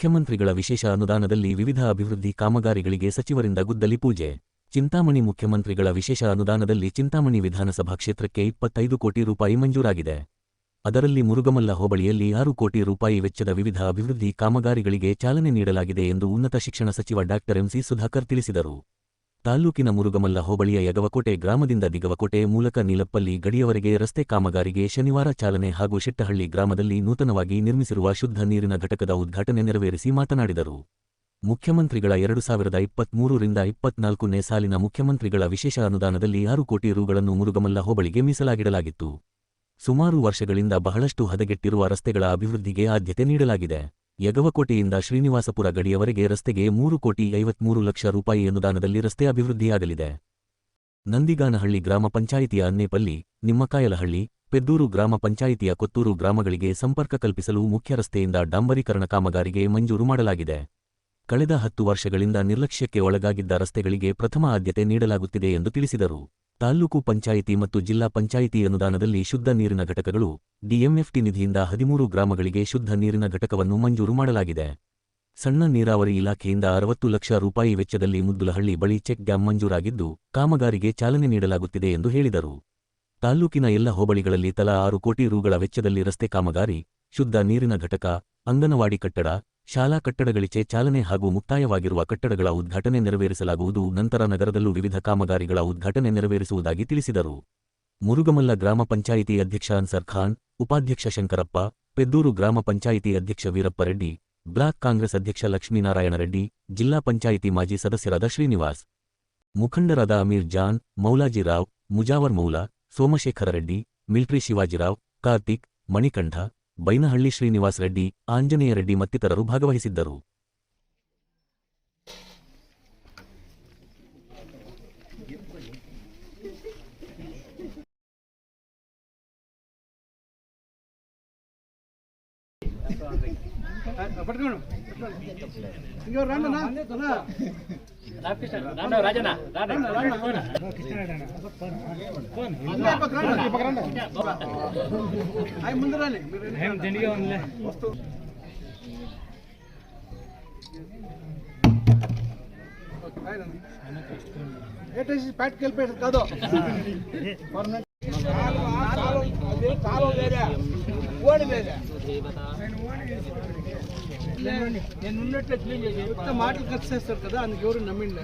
ಮುಖ್ಯಮಂತ್ರಿಗಳ ವಿಶೇಷ ಅನುದಾನದಲ್ಲಿ ವಿವಿಧ ಅಭಿವೃದ್ಧಿ ಕಾಮಗಾರಿಗಳಿಗೆ ಸಚಿವರಿಂದ ಗುದ್ದಲಿ ಪೂಜೆ. ಚಿಂತಾಮಣಿ ಮುಖ್ಯಮಂತ್ರಿಗಳ ವಿಶೇಷ ಅನುದಾನದಲ್ಲಿ ಚಿಂತಾಮಣಿ ವಿಧಾನಸಭಾ ಕ್ಷೇತ್ರಕ್ಕೆ ಇಪ್ಪತ್ತೈದು ಕೋಟಿ ರೂಪಾಯಿ ಮಂಜೂರಾಗಿದೆ. ಅದರಲ್ಲಿ ಮುರುಗಮಲ್ಲ ಹೋಬಳಿಯಲ್ಲಿ ಆರು ಕೋಟಿ ರೂಪಾಯಿ ವೆಚ್ಚದ ವಿವಿಧ ಅಭಿವೃದ್ಧಿ ಕಾಮಗಾರಿಗಳಿಗೆ ಚಾಲನೆ ನೀಡಲಾಗಿದೆ ಎಂದು ಉನ್ನತ ಶಿಕ್ಷಣ ಸಚಿವ ಡಾಕ್ಟರ್ ಎಂಸಿ ಸುಧಾಕರ್ ತಿಳಿಸಿದರು. ತಾಲ್ಲೂಕಿನ ಮುರುಗಮಲ್ಲ ಹೋಬಳಿಯ ಯಗವಕೋಟೆ ಗ್ರಾಮದಿಂದ ದಿಗವಕೋಟೆ ಮೂಲಕ ನೀಲಪ್ಪಲ್ಲಿ ಗಡಿಯವರೆಗೆ ರಸ್ತೆ ಕಾಮಗಾರಿಗೆ ಶನಿವಾರ ಚಾಲನೆ ಹಾಗೂ ಶೆಟ್ಟಹಳ್ಳಿ ಗ್ರಾಮದಲ್ಲಿ ನೂತನವಾಗಿ ನಿರ್ಮಿಸಿರುವ ಶುದ್ಧ ನೀರಿನ ಘಟಕದ ಉದ್ಘಾಟನೆ ನೆರವೇರಿಸಿ ಮಾತನಾಡಿದರು. ಮುಖ್ಯಮಂತ್ರಿಗಳ ಎರಡು ಸಾವಿರದ ಇಪ್ಪತ್ಮೂರರಿಂದ ಇಪ್ಪತ್ನಾಲ್ಕನೇ ಸಾಲಿನ ಮುಖ್ಯಮಂತ್ರಿಗಳ ವಿಶೇಷ ಅನುದಾನದಲ್ಲಿ ಆರು ಕೋಟಿ ರುಗಳನ್ನು ಮುರುಗಮಲ್ಲ ಹೋಬಳಿಗೆ ಮೀಸಲಾಗಿಡಲಾಗಿತ್ತು. ಸುಮಾರು ವರ್ಷಗಳಿಂದ ಬಹಳಷ್ಟು ಹದಗೆಟ್ಟಿರುವ ರಸ್ತೆಗಳ ಅಭಿವೃದ್ಧಿಗೆ ಆದ್ಯತೆ ನೀಡಲಾಗಿದೆ. ಯಗವಕೋಟೆಯಿಂದ ಶ್ರೀನಿವಾಸಪುರ ಗಡಿಯವರೆಗೆ ರಸ್ತೆಗೆ ಮೂರು ಕೋಟಿ ಐವತ್ಮೂರು ಲಕ್ಷ ರೂಪಾಯಿ ಅನುದಾನದಲ್ಲಿ ರಸ್ತೆ ಅಭಿವೃದ್ಧಿಯಾಗಲಿದೆ. ನಂದಿಗಾನಹಳ್ಳಿ ಗ್ರಾಮ ಪಂಚಾಯಿತಿಯ ಅನ್ನೇಪಲ್ಲಿ, ನಿಮ್ಮಕಾಯಲಹಳ್ಳಿ, ಪೆದ್ದೂರು ಗ್ರಾಮ ಪಂಚಾಯಿತಿಯ ಕೊತ್ತೂರು ಗ್ರಾಮಗಳಿಗೆ ಸಂಪರ್ಕ ಕಲ್ಪಿಸಲು ಮುಖ್ಯ ರಸ್ತೆಯಿಂದ ಡಾಂಬರೀಕರಣ ಕಾಮಗಾರಿಗೆ ಮಂಜೂರು ಮಾಡಲಾಗಿದೆ. ಕಳೆದ ಹತ್ತು ವರ್ಷಗಳಿಂದ ನಿರ್ಲಕ್ಷ್ಯಕ್ಕೆ ಒಳಗಾಗಿದ್ದ ರಸ್ತೆಗಳಿಗೆ ಪ್ರಥಮ ಆದ್ಯತೆ ನೀಡಲಾಗುತ್ತಿದೆ ಎಂದು ತಿಳಿಸಿದರು. ತಾಲ್ಲೂಕು ಪಂಚಾಯಿತಿ ಮತ್ತು ಜಿಲ್ಲಾ ಪಂಚಾಯಿತಿ ಅನುದಾನದಲ್ಲಿ ಶುದ್ಧ ನೀರಿನ ಘಟಕಗಳು, ಡಿಎಂಎಫ್ಟಿ ನಿಧಿಯಿಂದ ಹದಿಮೂರು ಗ್ರಾಮಗಳಿಗೆ ಶುದ್ಧ ನೀರಿನ ಘಟಕವನ್ನು ಮಂಜೂರು ಮಾಡಲಾಗಿದೆ. ಸಣ್ಣ ನೀರಾವರಿ ಇಲಾಖೆಯಿಂದ ಅರವತ್ತು ಲಕ್ಷ ರೂಪಾಯಿ ವೆಚ್ಚದಲ್ಲಿ ಮುದ್ದುಲಹಳ್ಳಿ ಬಳಿ ಚೆಕ್ ಡ್ಯಾಂ ಮಂಜೂರಾಗಿದ್ದು, ಕಾಮಗಾರಿಗೆ ಚಾಲನೆ ನೀಡಲಾಗುತ್ತಿದೆ ಎಂದು ಹೇಳಿದರು. ತಾಲ್ಲೂಕಿನ ಎಲ್ಲ ಹೋಬಳಿಗಳಲ್ಲಿ ತಲಾ ಆರು ಕೋಟಿ ರುಗಳ ವೆಚ್ಚದಲ್ಲಿ ರಸ್ತೆ ಕಾಮಗಾರಿ, ಶುದ್ಧ ನೀರಿನ ಘಟಕ, ಅಂಗನವಾಡಿ ಕಟ್ಟಡ ಶಾಲಾ ಕಟ್ಟಡಗಳಿಚೆ ಚಾಲನೆ ಹಾಗೂ ಮುಕ್ತಾಯವಾಗಿರುವ ಕಟ್ಟಡಗಳ ಉದ್ಘಾಟನೆ ನೆರವೇರಿಸಲಾಗುವುದು. ನಂತರ ನಗರದಲ್ಲೂ ವಿವಿಧ ಕಾಮಗಾರಿಗಳ ಉದ್ಘಾಟನೆ ನೆರವೇರಿಸುವುದಾಗಿ ತಿಳಿಸಿದರು. ಮುರುಗಮಲ್ಲ ಗ್ರಾಮ ಪಂಚಾಯಿತಿ ಅಧ್ಯಕ್ಷ ಅನ್ಸರ್ ಖಾನ್, ಉಪಾಧ್ಯಕ್ಷ ಶಂಕರಪ್ಪ, ಪೆದ್ದೂರು ಗ್ರಾಮ ಪಂಚಾಯಿತಿ ಅಧ್ಯಕ್ಷ ವೀರಪ್ಪ ರೆಡ್ಡಿ, ಬ್ಲಾಕ್ ಕಾಂಗ್ರೆಸ್ ಅಧ್ಯಕ್ಷ ಲಕ್ಷ್ಮೀನಾರಾಯಣ ರೆಡ್ಡಿ, ಜಿಲ್ಲಾ ಪಂಚಾಯಿತಿ ಮಾಜಿ ಸದಸ್ಯರಾದ ಶ್ರೀನಿವಾಸ್, ಮುಖಂಡರಾದ ಅಮೀರ್ ಜಾನ್ ಮೌಲಾಜಿರಾವ್ ಮುಜಾವರ್ ಮೌಲಾ, ಸೋಮಶೇಖರ ರೆಡ್ಡಿ, ಮಿಲ್ಟ್ರಿ ಶಿವಾಜಿರಾವ್, ಕಾರ್ತಿಕ್, ಮಣಿಕಂಠ ಬೈನಹಳ್ಳಿ ಶ್ರೀನಿವಾಸ್ ರೆಡ್ಡಿ ಆಂಜನೇಯ ರೆಡ್ಡಿ ಮತ್ತಿತರರು ಭಾಗವಹಿಸಿದ್ದರು. ಪಡ್ಕೊಂಡು ಅಯ್ಯೋ ರಣ್ಣ ರಾಮಕೃಷ್ಣ ರಾಜನ ಮುಂದೆ ಏಟೈಸಿ ಪ್ಯಾಟ್ ಕೇಳ್ಪೇಟ್ ಕಾದು పక్క రండి. అవి ముందు రండి మీరు రండి. దండిగా ఉందిలే వస్తూ. ఓకే, రండి. ఏటేసి ప్యాట్కి వెళ్ళిపోయాడు కాదు పర్మనెంట్. అదే కాలువ వేరే ఓడి వేరే నేను ఉన్నట్లే క్లీన్ చేసి కొత్త మాటలు ఖర్చు చేస్తారు కదా అందుకు ఎవరు నమ్మిండే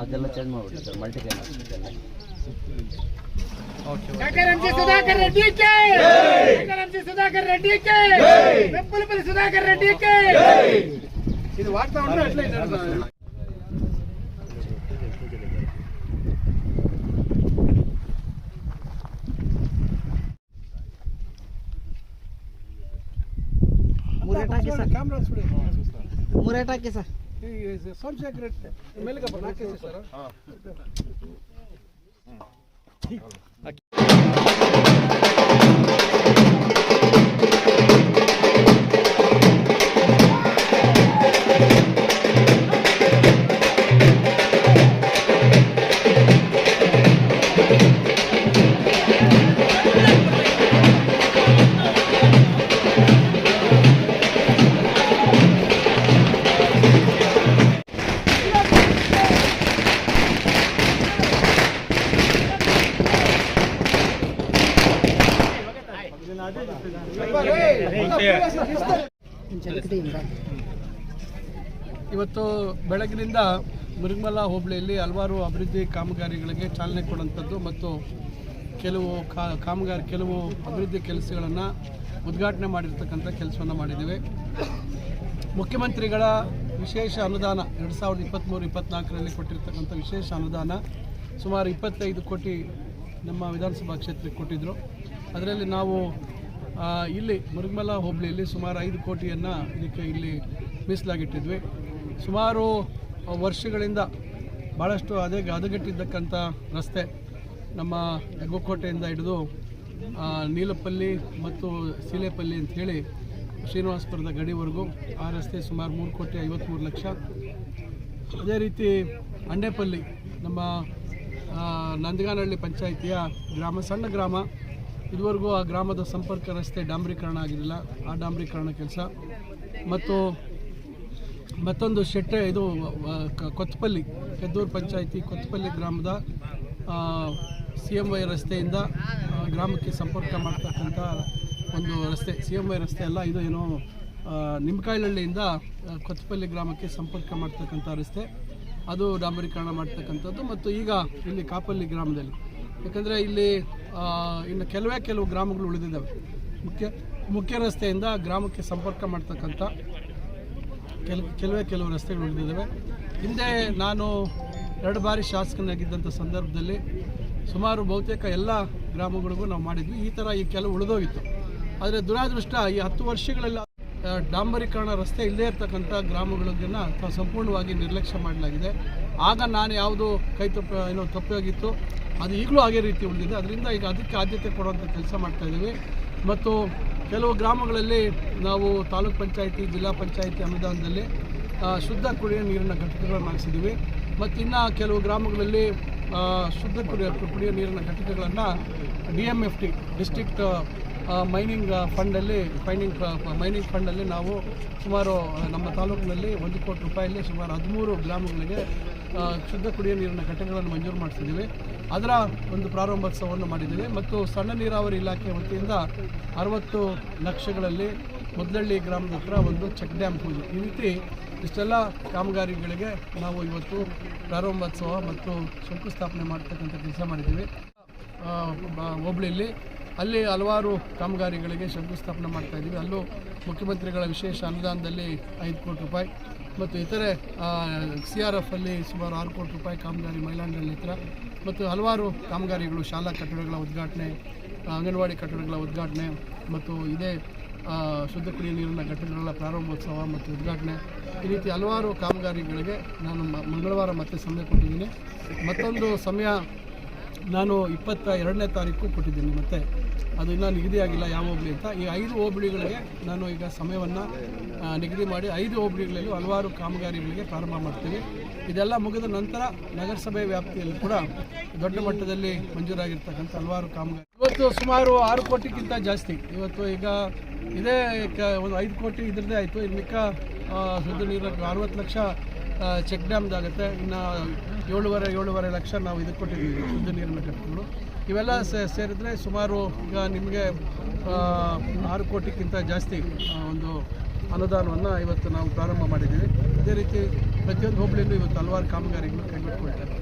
ಅದೆಲ್ಲ ಚೇಂಜ್ ಮಾಡಿಬಿಡಿ ಸರ್ ಮಲ್ಟಿ ಸುಧಾಕರ್ ರೆಡ್ಡಿ ಕೆ. ರಂಜಿ ಸುಧಾಕರ್ ರೆಡ್ಡಿ ಕೆ. ಬೆಂಪುಲಪಲ್ಲಿ ಸುಧಾಕರ್ ರೆಡ್ಡಿ ಕೆ. ಇದು ವಾರ್ತಾ ಉಂಟು ಅಟ್ಲೇ ಮೂರೇಟ್ ಹಾಕಿ ಸರ್. ಮೂರೇಟ್ ಹಾಕಿ ಸರ್. ಸೋಮಶೇಖರ್ ರೇಟ್ ಮೇಲೆ ಹಾಕಿ ಸರ್ ಇವತ್ತು ಬೆಳಗಿನಿಂದ ಮುರುಗಮಲ ಹೋಬಳಿಯಲ್ಲಿ ಹಲವಾರು ಅಭಿವೃದ್ಧಿ ಕಾಮಗಾರಿಗಳಿಗೆ ಚಾಲನೆ ಕೊಡುವಂಥದ್ದು ಮತ್ತು ಕೆಲವು ಕಾಮಗಾರಿ, ಕೆಲವು ಅಭಿವೃದ್ಧಿ ಕೆಲಸಗಳನ್ನು ಉದ್ಘಾಟನೆ ಮಾಡಿರ್ತಕ್ಕಂಥ ಕೆಲಸವನ್ನು ಮಾಡಿದ್ದೀವಿ. ಮುಖ್ಯಮಂತ್ರಿಗಳ ವಿಶೇಷ ಅನುದಾನ, ಎರಡು ಸಾವಿರದ ಇಪ್ಪತ್ತ್ಮೂರು ಇಪ್ಪತ್ತ್ನಾಲ್ಕರಲ್ಲಿ ಕೊಟ್ಟಿರ್ತಕ್ಕಂಥ ವಿಶೇಷ ಅನುದಾನ ಸುಮಾರು ಇಪ್ಪತ್ತೈದು ಕೋಟಿ ನಮ್ಮ ವಿಧಾನಸಭಾ ಕ್ಷೇತ್ರಕ್ಕೆ ಕೊಟ್ಟಿದ್ದರು ಅದರಲ್ಲಿ ನಾವು ಇಲ್ಲಿ ಮುರುಗಮಲ ಹೋಬಳಿಯಲ್ಲಿ ಸುಮಾರು ಐದು ಕೋಟಿಯನ್ನು ಇದಕ್ಕೆ ಇಲ್ಲಿ ಮೀಸಲಾಗಿಟ್ಟಿದ್ವಿ. ಸುಮಾರು ವರ್ಷಗಳಿಂದ ಭಾಳಷ್ಟು ಅದೇ ಹದಗೆಟ್ಟಿದ್ದಕ್ಕಂಥ ರಸ್ತೆ ನಮ್ಮ ಹೆಗ್ಗೋಕೋಟೆಯಿಂದ ಹಿಡಿದು ನೀಲಪಲ್ಲಿ ಮತ್ತು ಸೀಲೆಪಲ್ಲಿ ಅಂಥೇಳಿ ಶ್ರೀನಿವಾಸಪುರದ ಗಡಿವರೆಗೂ ಆ ರಸ್ತೆ ಸುಮಾರು ಮೂರು ಕೋಟಿ ಐವತ್ತ್ಮೂರು ಲಕ್ಷ. ಅದೇ ರೀತಿ ಅಂಡೇಪಲ್ಲಿ ನಮ್ಮ ನಂದಿಗಾನಹಳ್ಳಿ ಪಂಚಾಯಿತಿಯ ಗ್ರಾಮ, ಸಣ್ಣ ಗ್ರಾಮ. ಇದುವರೆಗೂ ಆ ಗ್ರಾಮದ ಸಂಪರ್ಕ ರಸ್ತೆ ಡಾಂಬರೀಕರಣ ಆಗಿರಲಿಲ್ಲ. ಆ ಡಾಂಬರೀಕರಣ ಕೆಲಸ. ಮತ್ತು ಮತ್ತೊಂದು ಶೆಟ್ಟೆ, ಇದು ಕೊತ್ತಪಲ್ಲಿ ಕೆದ್ದೂರು ಪಂಚಾಯಿತಿ ಕೊತ್ತಪಲ್ಲಿ ಗ್ರಾಮದ ಸಿ ಎಂ ವೈ ರಸ್ತೆಯಿಂದ ಗ್ರಾಮಕ್ಕೆ ಸಂಪರ್ಕ ಮಾಡ್ತಕ್ಕಂಥ ಒಂದು ರಸ್ತೆ, ಸಿ ಎಂ ವೈ ರಸ್ತೆ ಅಲ್ಲ, ಇದು ಏನೋ ನಿಮ್ಕಾಯಿಲಹಳ್ಳಿಯಿಂದ ಕೊತ್ತಪಲ್ಲಿ ಗ್ರಾಮಕ್ಕೆ ಸಂಪರ್ಕ ಮಾಡ್ತಕ್ಕಂಥ ರಸ್ತೆ. ಅದು ಡಾಂಬರೀಕರಣ ಮಾಡ್ತಕ್ಕಂಥದ್ದು ಮತ್ತು ಈಗ ಇಲ್ಲಿ ಕಾಪಲ್ಲಿ ಗ್ರಾಮದಲ್ಲಿ. ಯಾಕಂದರೆ ಇಲ್ಲಿ ಇನ್ನು ಕೆಲವೇ ಕೆಲವು ಗ್ರಾಮಗಳು ಉಳಿದಿದ್ದಾವೆ. ಮುಖ್ಯ ಮುಖ್ಯ ರಸ್ತೆಯಿಂದ ಗ್ರಾಮಕ್ಕೆ ಸಂಪರ್ಕ ಮಾಡ್ತಕ್ಕಂಥ ಕೆಲ, ಕೆಲವೇ ಕೆಲವು ರಸ್ತೆಗಳು ಉಳಿದಿದ್ದಾವೆ. ಹಿಂದೆ ನಾನು ಎರಡು ಬಾರಿ ಶಾಸಕನಾಗಿದ್ದಂಥ ಸಂದರ್ಭದಲ್ಲಿ ಸುಮಾರು ಬಹುತೇಕ ಎಲ್ಲ ಗ್ರಾಮಗಳಿಗೂ ನಾವು ಮಾಡಿದ್ವಿ. ಈ ಥರ ಈ ಕೆಲವು ಉಳಿದೋಗಿತ್ತು. ಆದರೆ ದುರಾದೃಷ್ಟ ಈ ಹತ್ತು ವರ್ಷಗಳೆಲ್ಲ ಡಾಂಬರೀಕರಣ ರಸ್ತೆ ಇಲ್ಲದೇ ಇರತಕ್ಕಂಥ ಗ್ರಾಮಗಳಿಗನ್ನು ಸಂಪೂರ್ಣವಾಗಿ ನಿರ್ಲಕ್ಷ್ಯ ಮಾಡಲಾಗಿದೆ. ಆಗ ನಾನು ಯಾವುದು ಕೈ ತಪ್ಪ, ಏನೋ ತಪ್ಪಾಗಿತ್ತು. ಅದು ಈಗಲೂ ಅದೇ ರೀತಿ ಉಳಿದಿದೆ. ಅದರಿಂದ ಈಗ ಅದಕ್ಕೆ ಆದ್ಯತೆ ಕೊಡುವಂಥ ಕೆಲಸ ಮಾಡ್ತಾಯಿದ್ದೀವಿ ಮತ್ತು ಕೆಲವು ಗ್ರಾಮಗಳಲ್ಲಿ ನಾವು ತಾಲೂಕ್ ಪಂಚಾಯಿತಿ, ಜಿಲ್ಲಾ ಪಂಚಾಯಿತಿ ಅನುದಾನದಲ್ಲಿ ಶುದ್ಧ ಕುಡಿಯುವ ನೀರಿನ ಘಟಕಗಳನ್ನು ಹಾಕ್ಸಿದ್ದೀವಿ ಮತ್ತು ಇನ್ನು ಕೆಲವು ಗ್ರಾಮಗಳಲ್ಲಿ ಶುದ್ಧ ಕುಡಿಯೋ ಕುಡಿಯುವ ನೀರಿನ ಘಟಕಗಳನ್ನು D M F T, district mining ಫಂಡಲ್ಲಿ, ಫೈನಿಂಗ್ mining ಫಂಡಲ್ಲಿ ನಾವು ಸುಮಾರು ನಮ್ಮ ತಾಲೂಕಿನಲ್ಲಿ ಒಂದು ಕೋಟಿ ರೂಪಾಯಲ್ಲಿ ಸುಮಾರು ಹದಿಮೂರು ಗ್ರಾಮಗಳಿಗೆ ಶುದ್ಧ ಕುಡಿಯುವ ನೀರಿನ ಘಟಕಗಳನ್ನು ಮಂಜೂರು ಮಾಡಿಸಿದ್ದೇವೆ. ಅದರ ಒಂದು ಪ್ರಾರಂಭೋತ್ಸವವನ್ನು ಮಾಡಿದ್ದೇವೆ. ಮತ್ತು ಸಣ್ಣ ನೀರಾವರಿ ಇಲಾಖೆ ವತಿಯಿಂದ ಅರವತ್ತು ಲಕ್ಷಗಳಲ್ಲಿ ಮೊದಲಳ್ಳಿ ಗ್ರಾಮದ ಹತ್ರ ಒಂದು ಚೆಕ್ ಡ್ಯಾಮ್ ಪೂಜೆ ಈ ರೀತಿ ಇಷ್ಟೆಲ್ಲ ಕಾಮಗಾರಿಗಳಿಗೆ ನಾವು ಇವತ್ತು ಪ್ರಾರಂಭೋತ್ಸವ ಮತ್ತು ಶಂಕುಸ್ಥಾಪನೆ ಮಾಡ್ತಕ್ಕಂಥ ಕೆಲಸ ಮಾಡಿದ್ದೀವಿ. ಹೋಬಳಿಯಲ್ಲಿ ಅಲ್ಲಿ ಹಲವಾರು ಕಾಮಗಾರಿಗಳಿಗೆ ಶಂಕುಸ್ಥಾಪನೆ ಮಾಡ್ತಾ ಇದ್ದೀವಿ. ಅಲ್ಲೂ ಮುಖ್ಯಮಂತ್ರಿಗಳ ವಿಶೇಷ ಅನುದಾನದಲ್ಲಿ ಐದು ಕೋಟಿ ರೂಪಾಯಿ ಮತ್ತು ಇತರೆ ಸಿ ಆರ್ ಎಫ್ ಅಲ್ಲಿ ಸುಮಾರು ಆರು ಕೋಟಿ ರೂಪಾಯಿ ಕಾಮಗಾರಿ ಮೈಲಾಂಡಲ್ಲಿ ಹತ್ರ ಮತ್ತು ಹಲವಾರು ಕಾಮಗಾರಿಗಳು, ಶಾಲಾ ಕಟ್ಟಡಗಳ ಉದ್ಘಾಟನೆ, ಅಂಗನವಾಡಿ ಕಟ್ಟಡಗಳ ಉದ್ಘಾಟನೆ, ಮತ್ತು ಇದೇ ಶುದ್ಧ ಕುಡಿಯುವ ನೀರಿನ ಘಟಕಗಳ ಪ್ರಾರಂಭೋತ್ಸವ ಮತ್ತು ಉದ್ಘಾಟನೆ. ಈ ರೀತಿ ಹಲವಾರು ಕಾಮಗಾರಿಗಳಿಗೆ ನಾನು ಮಂಗಳವಾರ ಮತ್ತೆ ಸಮಯ ಕೊಟ್ಟಿದ್ದೀನಿ. ಮತ್ತೊಂದು ಸಮಯ ನಾನು ಇಪ್ಪತ್ತ ಎರಡನೇ ತಾರೀಕು ಕೊಟ್ಟಿದ್ದೀನಿ, ಮತ್ತೆ ಅದು ಇನ್ನೂ ನಿಗದಿಯಾಗಿಲ್ಲ ಯಾವ ಹೋಬಳಿ ಅಂತ. ಈ ಐದು ಹೋಬಳಿಗಳಿಗೆ ನಾನು ಈಗ ಸಮಯವನ್ನು ನಿಗದಿ ಮಾಡಿ ಐದು ಹೋಬಳಿಗಳಲ್ಲೂ ಹಲವಾರು ಕಾಮಗಾರಿಗಳಿಗೆ ಪ್ರಾರಂಭ ಮಾಡ್ತೀವಿ. ಇದೆಲ್ಲ ಮುಗಿದ ನಂತರ ನಗರಸಭೆ ವ್ಯಾಪ್ತಿಯಲ್ಲಿ ಕೂಡ ದೊಡ್ಡ ಮಟ್ಟದಲ್ಲಿ ಮಂಜೂರಾಗಿರ್ತಕ್ಕಂಥ ಹಲವಾರು ಕಾಮಗಾರಿ. ಇವತ್ತು ಸುಮಾರು ಆರು ಕೋಟಿಗಿಂತ ಜಾಸ್ತಿ. ಇವತ್ತು ಈಗ ಇದೇ ಒಂದು ಐದು ಕೋಟಿ ಇದ್ರದ್ದೇ ಆಯಿತು. ಇನ್ನು ಮಿಕ್ಕ ಶುದ್ಧ ನೀರು ಅರವತ್ತು ಲಕ್ಷ ಚೆಕ್ ಡ್ಯಾಮ್ದಾಗುತ್ತೆ. ಇನ್ನು ಏಳುವರೆ ಏಳುವರೆ ಲಕ್ಷ ನಾವು ಇದಕ್ಕೆ ಕೊಟ್ಟಿದ್ದೀವಿ, ಶುದ್ಧ ನೀರಿನ ಘಟಕಗಳು ಇವೆಲ್ಲ ಸೇರಿದ್ರೆ ಸುಮಾರು ಈಗ ನಿಮಗೆ ಆರು ಕೋಟಿಗಿಂತ ಜಾಸ್ತಿ ಒಂದು ಅನುದಾನವನ್ನು ಇವತ್ತು ನಾವು ಪ್ರಾರಂಭ ಮಾಡಿದ್ದೀವಿ. ಅದೇ ರೀತಿ ಪ್ರತಿಯೊಂದು ಹೋಬಳಿಯಲ್ಲೂ ಇವತ್ತು ಹಲವಾರು ಕಾಮಗಾರಿಗಳು ಕೈಗೆತ್ತಿಕೊಳ್ತಾರೆ